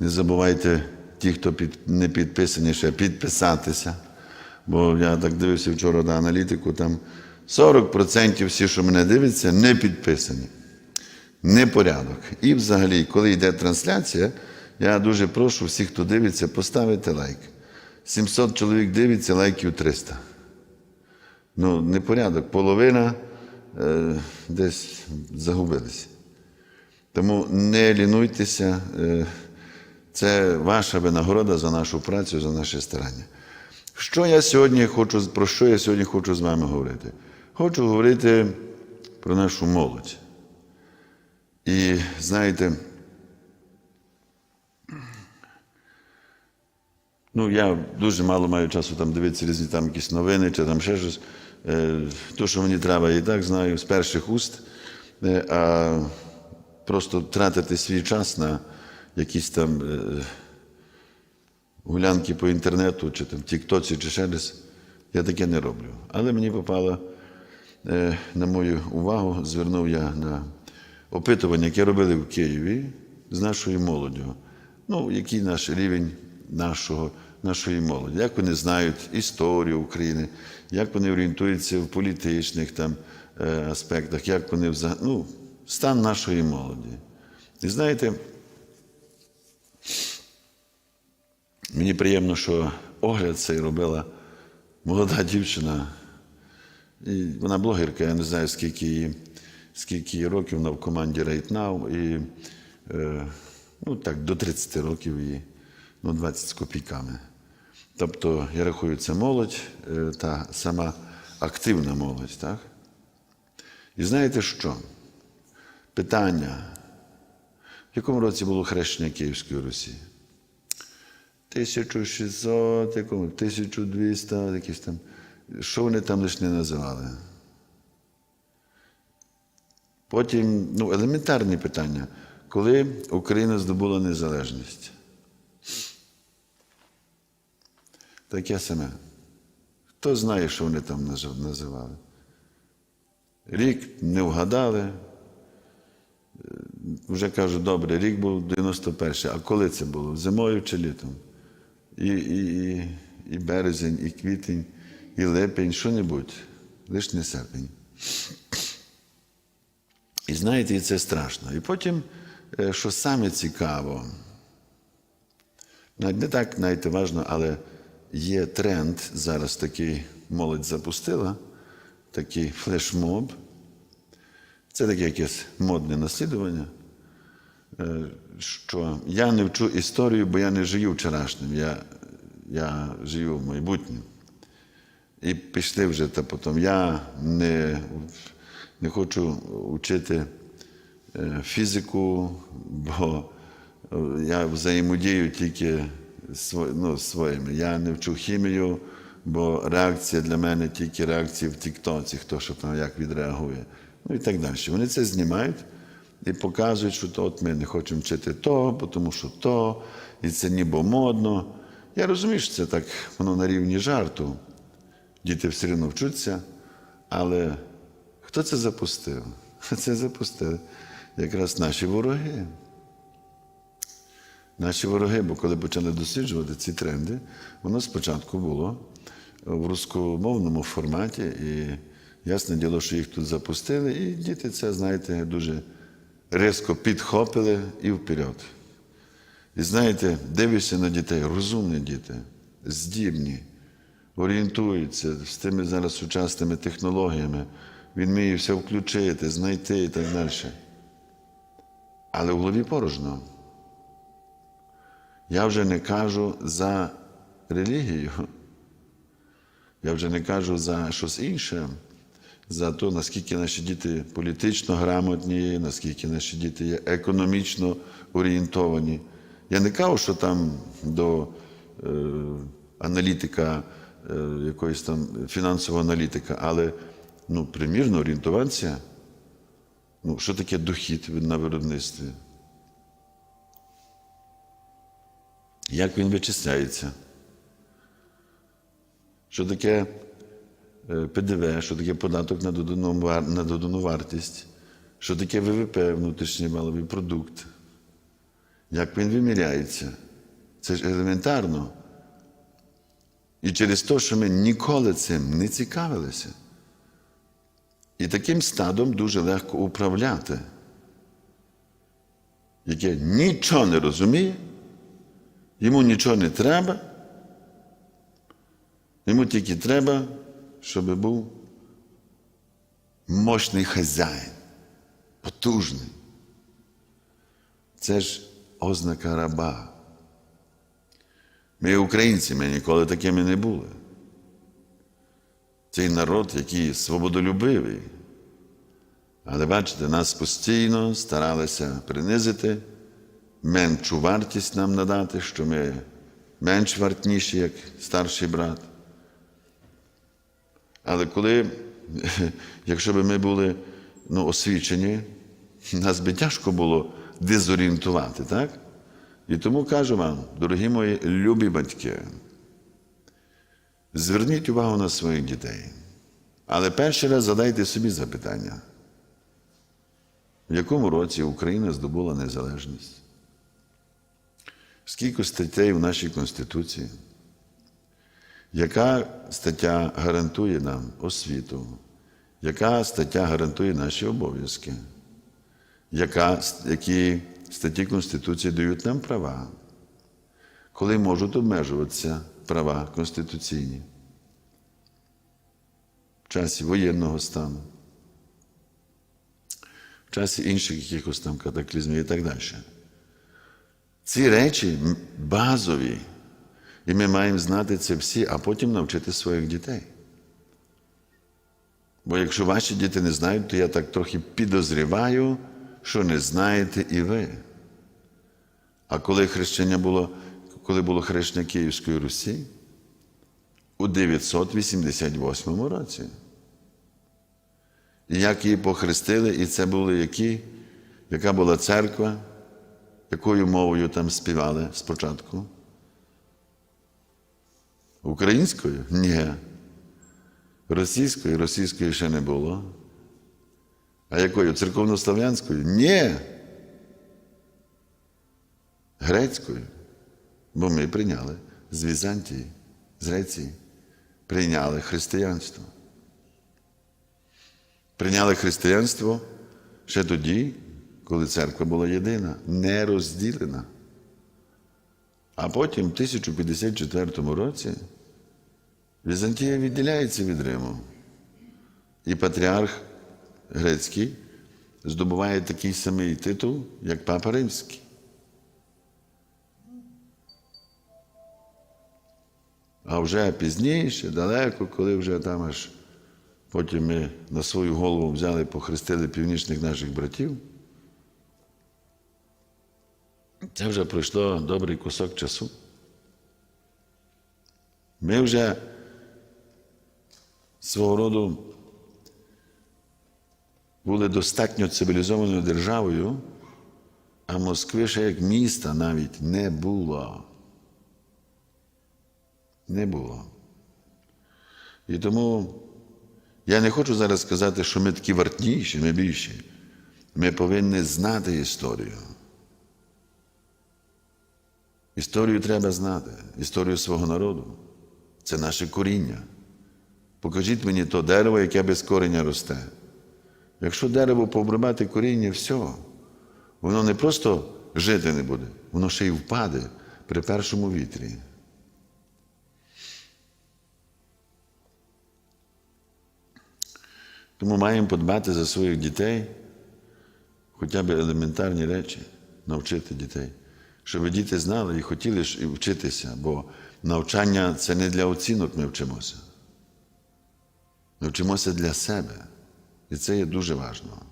Не забувайте, ті, хто під, не підписані, ще підписатися. Бо я так дивився вчора на аналітику, там 40% всі, що мене дивляться, не підписані. Непорядок. І взагалі, коли йде трансляція, я дуже прошу всіх, хто дивиться, поставити лайк. 700 чоловік дивиться, лайків 300. Ну, непорядок. Половина е, десь загубилися. Тому не лінуйтеся. Е, це ваша винагорода за нашу працю, за наше старання. Що я сьогодні хочу, про що я сьогодні хочу з вами говорити? Хочу говорити про нашу молодь. І знаєте, ну я дуже мало маю часу там дивитися різні там якісь новини чи там ще щось. Е, То, що мені треба, я і так знаю з перших уст. Е, А просто тратити свій час на якісь там е, гулянки по інтернету, чи там Тіктоці, чи ще десь, я таке не роблю. Але мені попало е, на мою увагу, звернув я на опитування, яке робили в Києві з нашою молоддю. Ну, який наш рівень нашого, нашої молоді, як вони знають історію України, як вони орієнтуються в політичних там, е, аспектах, як вони взагалі, ну, стан нашої молоді. І знаєте, Мені приємно, що огляд цей робила молода дівчина. І вона блогерка, я не знаю, скільки їй, скільки їй років вона в команді Right Now. І е, ну, так, до 30 років їй, ну, 20 з копійками. Тобто, я рахую, це молодь, е, та сама активна молодь, так? І знаєте що? Питання, в якому році було хрещення Київської Русі? 1600, якому, 1200, якісь там. Що вони там лише не називали? Потім, ну, елементарні питання. Коли Україна здобула незалежність? Таке саме. Хто знає, що вони там називали? Рік не вгадали. Е, Вже кажу, добре, рік був 91-й. А коли це було? Зимою чи літом? І, і, і, і березень, і квітень, і липень, що-небудь, лиш не серпень. І знаєте, і це страшно. І потім, е, що саме цікаво, навіть не так навіть важно, але є тренд, зараз такий молодь запустила, такий флешмоб. Це таке якесь модне наслідування, що я не вчу історію, бо я не живу вчорашнім, я, я живу в майбутньому. І пішли вже та потім. Я не, не хочу вчити е, фізику, бо е, я взаємодію тільки ну, своїми. Я не вчу хімію, бо реакція для мене тільки реакція в Тіктоці, хто що там як відреагує. Ну і так далі. Вони це знімають і показують, що то от ми не хочемо вчити то, тому що то, і це ніби модно. Я розумію, що це так воно на рівні жарту. Діти все одно вчаться, але хто це запустив? Це запустили якраз наші вороги. Наші вороги, бо коли почали досліджувати ці тренди, воно спочатку було в рускомовному форматі, і ясне діло, що їх тут запустили, і діти це, знаєте, дуже різко підхопили і вперед. І знаєте, дивишся на дітей, розумні діти, здібні, орієнтуються з тими зараз сучасними технологіями, він вміє все включити, знайти і так далі. Але в голові порожньо. Я вже не кажу за релігію, я вже не кажу за щось інше, за те, наскільки наші діти політично грамотні, наскільки наші діти є економічно орієнтовані. Я не кажу, що там до е, аналітика, е, якоїсь там фінансового аналітика, але ну, примірно орієнтуватися, ну, що таке дохід на виробництві. Як він вичисляється? Що таке ПДВ, що таке податок на додану, на додану вартість, що таке ВВП, внутрішній валовий продукт. як він виміряється. Це ж елементарно. І через те, що ми ніколи цим не цікавилися. І таким стадом дуже легко управляти, яке нічого не розуміє, йому нічого не треба, йому тільки треба, щоб був мощний хазяїн, потужний. Це ж ознака раба. Ми, українці, ми ніколи такими не були. Цей народ, який свободолюбивий. Але бачите, нас постійно старалися принизити, меншу вартість нам надати, що ми менш вартніші, як старший брат. Але коли, якщо б ми були ну, освічені, нас би тяжко було дезорієнтувати, так? І тому кажу вам, дорогі мої любі батьки, зверніть увагу на своїх дітей. Але перший раз задайте собі запитання, в якому році Україна здобула незалежність? Скільки статей в нашій Конституції? Яка стаття гарантує нам освіту? Яка стаття гарантує наші обов'язки? Яка, які статті Конституції дають нам права? Коли можуть обмежуватися права конституційні? В часі воєнного стану, в часі інших якихось там катаклізмів і так далі. Ці речі базові, і ми маємо знати це всі, а потім навчити своїх дітей. Бо якщо ваші діти не знають, то я так трохи підозріваю, що не знаєте і ви. А коли хрещення було, коли було хрещення Київської Русі? У 988 році. І як її похрестили, і це були які? Яка була церква? Якою мовою там співали спочатку? Українською? Ні. Російською, російської ще не було. А якою? Церковнослов'янською? Ні. Грецькою. Бо ми прийняли з Візантії, з Греції, прийняли християнство. Прийняли християнство ще тоді, коли церква була єдина, не розділена. А потім, в 1054 році, Візантія відділяється від Риму. І патріарх грецький здобуває такий самий титул, як Папа Римський. А вже пізніше, далеко, коли вже там аж потім ми на свою голову взяли, похрестили північних наших братів, це вже пройшло добрий кусок часу. Ми вже свого роду були достатньо цивілізованою державою, а Москви ще як міста навіть не було. Не було. І тому я не хочу зараз сказати, що ми такі вартніші, ми більші. Ми повинні знати історію. Історію треба знати, історію свого народу. Це наше коріння. Покажіть мені то дерево, яке без кореня росте. Якщо дерево повбрати коріння, все, воно не просто жити не буде, воно ще й впаде при першому вітрі. Тому маємо подбати за своїх дітей, хоча б елементарні речі, навчити дітей, щоб діти знали і хотіли ж вчитися, бо навчання це не для оцінок ми вчимося. Ми вчимося для себе. І це є дуже важливо.